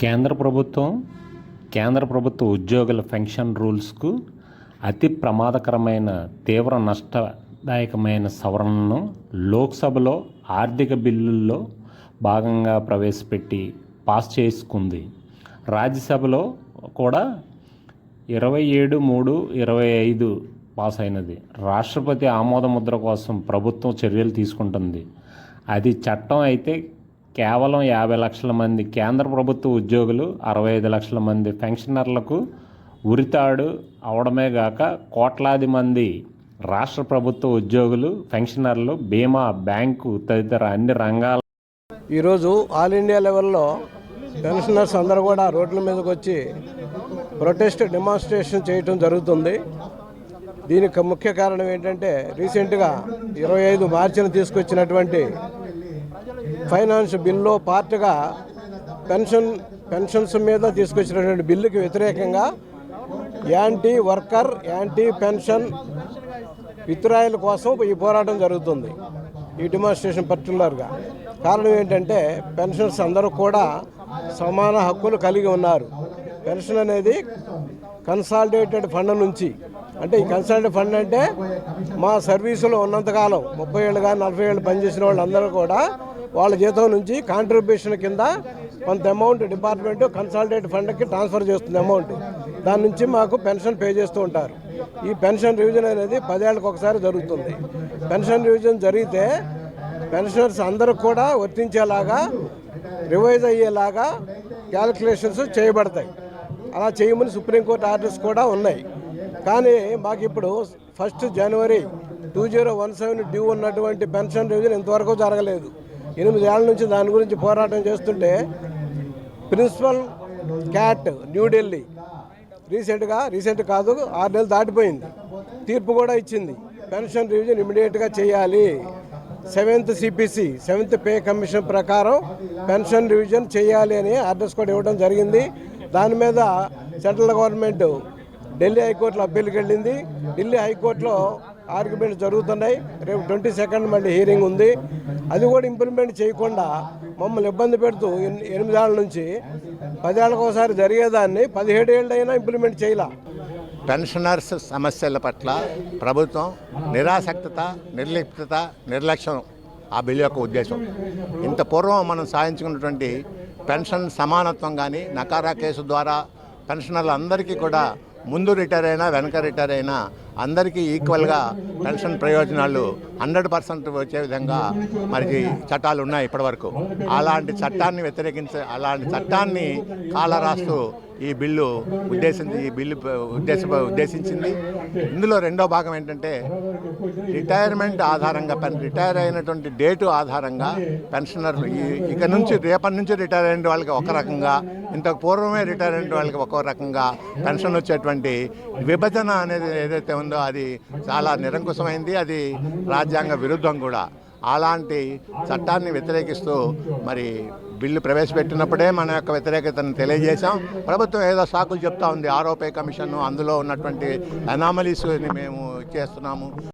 కేంద్ర ప్రభుత్వం కేంద్ర ప్రభుత్వ ఉద్యోగుల పెన్షన్ రూల్స్కు అతి ప్రమాదకరమైన తీవ్ర నష్టదాయకమైన సవరణను లోక్సభలో ఆర్థిక బిల్లుల్లో భాగంగా ప్రవేశపెట్టి పాస్ చేసుకుంది. రాజ్యసభలో కూడా ఇరవై ఏడు మూడు ఇరవై ఐదు పాస్ అయినది. రాష్ట్రపతి ఆమోద ముద్ర కోసం ప్రభుత్వం చర్యలు తీసుకుంటుంది. అది చట్టం అయితే కేవలం యాభై లక్షల మంది కేంద్ర ప్రభుత్వ ఉద్యోగులు అరవై ఐదు లక్షల మంది పెన్షనర్లకు ఉరితాడు అవడమే గాక కోట్లాది మంది రాష్ట్ర ప్రభుత్వ ఉద్యోగులు పెన్షనర్లు బీమా బ్యాంకు తదితర అన్ని రంగాల ఈరోజు ఆల్ ఇండియా లెవెల్లో పెన్షనర్స్ అందరూ కూడా రోడ్ల మీదకి వచ్చి ప్రొటెస్ట్ డెమాన్స్ట్రేషన్ చేయటం జరుగుతుంది. దీనికి ముఖ్య కారణం ఏంటంటే రీసెంట్గా ఇరవై ఐదు మార్చిని తీసుకొచ్చినటువంటి ఫైనాన్స్ బిల్లో పార్ట్గా పెన్షన్ పెన్షన్స్ మీద తీసుకొచ్చినటువంటి బిల్లుకి వ్యతిరేకంగా యాంటీ వర్కర్ యాంటీ పెన్షన్ విత్రాయిల కోసం ఈ పోరాటం జరుగుతుంది. ఈ డిమాన్స్ట్రేషన్ పర్టికులర్గా. కారణం ఏంటంటే పెన్షన్స్ అందరూ కూడా సమాన హక్కులు కలిగి ఉన్నారు. పెన్షన్ అనేది కన్సాలిడేటెడ్ ఫండ్ నుంచి అంటే ఈ కన్సల్టెడ్ ఫండ్ అంటే మా సర్వీసులో ఉన్నంతకాలం ముప్పై ఏళ్ళు కానీ నలభై ఏళ్ళు పనిచేసిన వాళ్ళందరూ కూడా వాళ్ళ జీతం నుంచి కాంట్రిబ్యూషన్ కింద కొంత అమౌంట్ డిపార్ట్మెంట్ కన్సాలిడేట్ ఫండ్కి ట్రాన్స్ఫర్ చేస్తుంది అమౌంట్ దాని నుంచి మాకు పెన్షన్ పే చేస్తూ ఉంటారు. ఈ పెన్షన్ రివిజన్ అనేది పదేళ్ళకి ఒకసారి జరుగుతుంది. పెన్షన్ రివిజన్ జరిగితే పెన్షనర్స్ అందరూ కూడా వర్తించేలాగా రివైజ్ అయ్యేలాగా క్యాలిక్యులేషన్స్ చేయబడతాయి. అలా చేయమని సుప్రీంకోర్టు ఆర్డర్స్ కూడా ఉన్నాయి. కానీ మాకు ఇప్పుడు ఫస్ట్ జనవరి two zero one seven due ఉన్నటువంటి పెన్షన్ రివిజన్ ఇంతవరకు జరగలేదు. ఎనిమిది ఏళ్ళ నుంచి దాని గురించి పోరాటం చేస్తుంటే ప్రిన్సిపల్ క్యాట్ న్యూఢిల్లీ రీసెంట్గా రీసెంట్ కాదు ఆరు నెలలు దాటిపోయింది. తీర్పు కూడా ఇచ్చింది. పెన్షన్ రివిజన్ ఇమీడియట్గా చేయాలి. Seventh CPC seventh pay commission ప్రకారం పెన్షన్ రివిజన్ చేయాలి అని ఆర్డర్స్ కూడా ఇవ్వడం జరిగింది. దాని మీద సెంట్రల్ గవర్నమెంట్ ఢిల్లీ హైకోర్టులో అప్పీల్కి వెళ్ళింది. ఢిల్లీ హైకోర్టులో ఆర్గ్యుమెంట్ జరుగుతున్నాయి. రేపు ట్వంటీ సెకండ్ మళ్ళీ హీరింగ్ ఉంది. అది కూడా ఇంప్లిమెంట్ చేయకుండా మమ్మల్ని ఇబ్బంది పెడుతూ ఎన్- ఎనిమిదేళ్ళ నుంచి పదేళ్ళకి ఒకసారి జరిగేదాన్ని పదిహేడు ఏళ్ళైనా ఇంప్లిమెంట్ చేయాల. పెన్షనర్స్ సమస్యల పట్ల ప్రభుత్వం నిరాసక్తత నిర్లిప్తత నిర్లక్ష్యం ఆ బిల్లు యొక్క ఉద్దేశం. ఇంత పూర్వం మనం సాధించుకున్నటువంటి పెన్షన్ సమానత్వం కానీ నకారా కేసు ద్వారా పెన్షనర్లు అందరికీ కూడా ముందు రిటైర్ అయినా వెనక రిటైర్ అయినా అందరికీ ఈక్వల్గా పెన్షన్ ప్రయోజనాలు హండ్రెడ్ పర్సెంట్ వచ్చే విధంగా మరి చట్టాలు ఉన్నాయి ఇప్పటివరకు. అలాంటి చట్టాన్ని వ్యతిరేకించే అలాంటి చట్టాన్ని కాలరాస్తూ ఈ బిల్లు ఉద్దేశించి ఈ బిల్లు ఉద్దేశ ఉద్దేశించింది. ఇందులో రెండో భాగం ఏంటంటే రిటైర్మెంట్ ఆధారంగా పెన్ రిటైర్ అయినటువంటి డేటు ఆధారంగా పెన్షనర్లు ఈ ఇక నుంచి రేపటి నుంచి రిటైర్ అయిన వాళ్ళకి ఒక రకంగా ఇంతకు పూర్వమే రిటైర్ అయిన వాళ్ళకి ఒక రకంగా పెన్షన్ వచ్చేటువంటి విభజన అనేది ఏదైతే ఉందో అది చాలా నిరంకుశమైంది అది రాజ్యాంగ విరుద్ధం కూడా. అలాంటి చట్టాన్ని వ్యతిరేకిస్తూ మరి బిల్లు ప్రవేశపెట్టినప్పుడే మన యొక్క వ్యతిరేకతను తెలియజేశాం. ప్రభుత్వం ఏదో సాకులు చెప్తా ఉంది ఆరోపే కమిషన్ అందులో ఉన్నటువంటి అనామలీస్ని మేము చేస్తున్నాము.